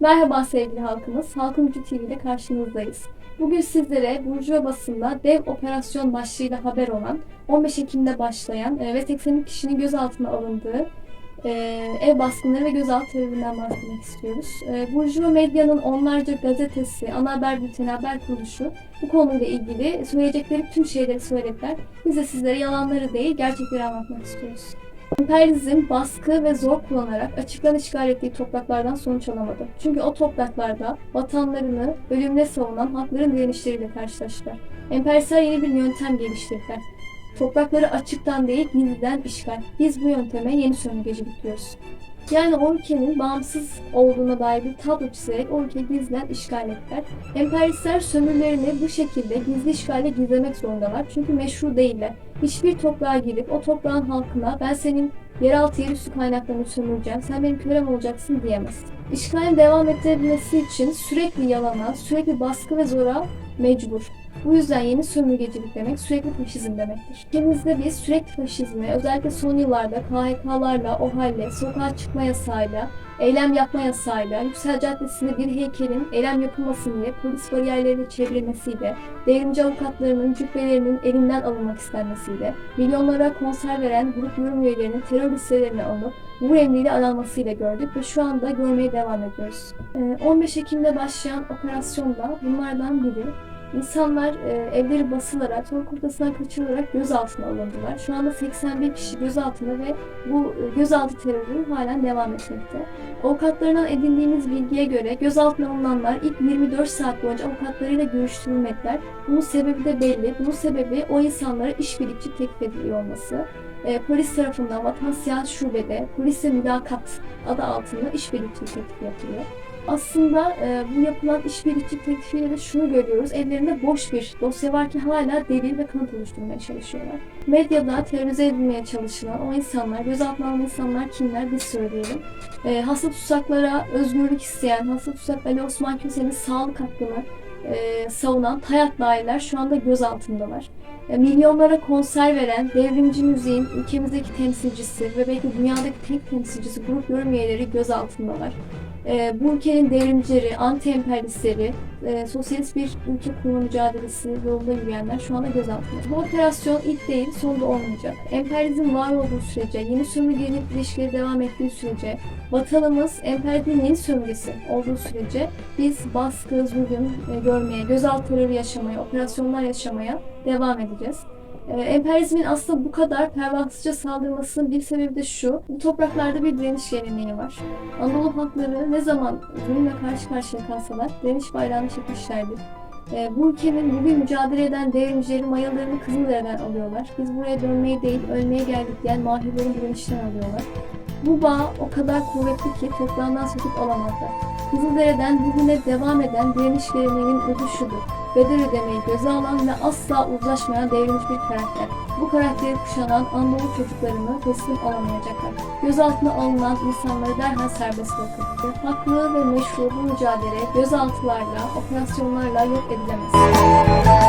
Merhaba sevgili halkımız, Halkın Gücü TV'de karşınızdayız. Bugün sizlere Burjuva basında dev operasyon başlığıyla haber olan 15 Ekim'de başlayan e, ve 80 kişinin gözaltına alındığı e, ev baskınları ve gözaltı teröründen bahsetmek istiyoruz. E, Medya'nın onlarca gazetesi, ana haber bülteni, haber kuruluşu bu konuyla ilgili söyleyecekleri tüm şeyleri söylediler. Biz de sizlere yalanları değil, gerçekleri anlatmak istiyoruz. Emperyalizm baskı ve zor kullanarak açıktan işgal ettiği topraklardan sonuç alamadı. Çünkü o topraklarda vatanlarını ölümle savunan halkların direnişleriyle karşılaştılar. Emperyalistler yeni bir yöntem geliştirdiler. Toprakları açıktan değil gizliden işgal. Biz bu yönteme yeni sömürgecilik diyoruz. Yani o ülkenin bağımsız olduğuna dair bir tablo çizerek o ülkeyi gizliden işgal ettiler. Emperyalistler sömürülerini bu şekilde gizli işgalle gizlemek zorundalar. Çünkü meşru değiller. Hiçbir toprağa girip o toprağın halkına ben senin yeraltı yerüstü kaynaklarını sömüreceğim, sen benim kölem olacaksın diyemez. İşgalin devam ettirebilmesi için sürekli yalana, sürekli baskı ve zora mecbur. Bu yüzden yeni sömürgecilik demek sürekli faşizm demektir. Ülkemizde biz sürekli faşizmi, özellikle son yıllarda KHK'larla, OHAL'le, sokağa çıkma yasağıyla, eylem yapma yasağıyla, Yüksel Caddesi'nde bir heykelin eylem yapılmasın diye polis bariyerleriyle çevrilmesiyle, devrimci avukatlarının cübbelerinin elinden alınmak istenmesiyle, milyonlara konser veren grup yorum üyelerinin terör listelerine alınıp bu emriyle aranmasıyla gördük ve şu anda görmeye devam ediyoruz. Ee, 15 Ekim'de başlayan operasyonda bunlardan biri İnsanlar e, evleri basılarak, sokak ortasından kaçırılarak gözaltına alındılar. Şu anda 81 kişi gözaltında ve bu e, gözaltı terörü halen devam etmekte. Avukatlarından edindiğimiz bilgiye göre gözaltına alınanlar ilk 24 saat boyunca avukatlarıyla görüştürülmediler. Bunun sebebi de belli. Bunun sebebi o insanlara işbirlikçi teklif ediliyor olması. E, polis tarafından Vatan Siyasi Şube'de polisle mülakat adı altında işbirlikçi teklif yapılıyor. Aslında e, bu yapılan işbirlikçi teklifiyle şunu görüyoruz. Ellerinde boş bir dosya var ki hala delil ve kanıt oluşturmaya çalışıyorlar. Medyada terörize edilmeye çalışılan o insanlar, gözaltına alınan insanlar kimler biz söyleyelim. E, hasta tutsaklara özgürlük isteyen, hasta tutsak Ali Osman Köse'nin sağlık hakkını e, savunan Tayat Nailler şu anda gözaltındalar. E, milyonlara konser veren devrimci müziğin ülkemizdeki temsilcisi ve belki dünyadaki tek temsilcisi grup yorum üyeleri gözaltındalar. E, bu ülkenin devrimcileri, anti-emperyalistleri, e, sosyalist bir ülke kurma mücadelesi yolunda yürüyenler şu anda gözaltında. Bu operasyon ilk değil, son da olmayacak. Emperyalizm var olduğu sürece, yeni sömürgelik ilişkileri devam ettiği sürece, vatanımız emperyalizmin yeni sömürgesi olduğu sürece biz baskı, zulüm e, görmeye, gözaltı terörü yaşamaya, operasyonlar yaşamaya devam edeceğiz. Ee, emperyalizmin aslında bu kadar pervasızca saldırmasının bir sebebi de şu. Bu topraklarda bir direniş geleneği var. Anadolu halkları ne zaman zulümle karşı karşıya kalsalar direniş bayrağını çekmişlerdir. Ee, bu ülkenin bugün mücadele eden devrimcileri mayalarını Kızılderiden alıyorlar. Biz buraya dönmeye değil ölmeye geldik diyen mahirlerin direnişten alıyorlar. Bu bağ o kadar kuvvetli ki toprağından söküp alamazlar. Kızılderiden bugüne devam eden direniş geleneğinin özü şudur. Bedel ödemeyi göze alan ve asla uzlaşmayan devrilmiş bir karakter. Bu karakteri kuşanan Anadolu çocuklarını teslim alamayacaklar. Gözaltına alınan insanları derhal serbest bırakın. Haklı ve meşru bu mücadele gözaltılarla, operasyonlarla yok edilemez.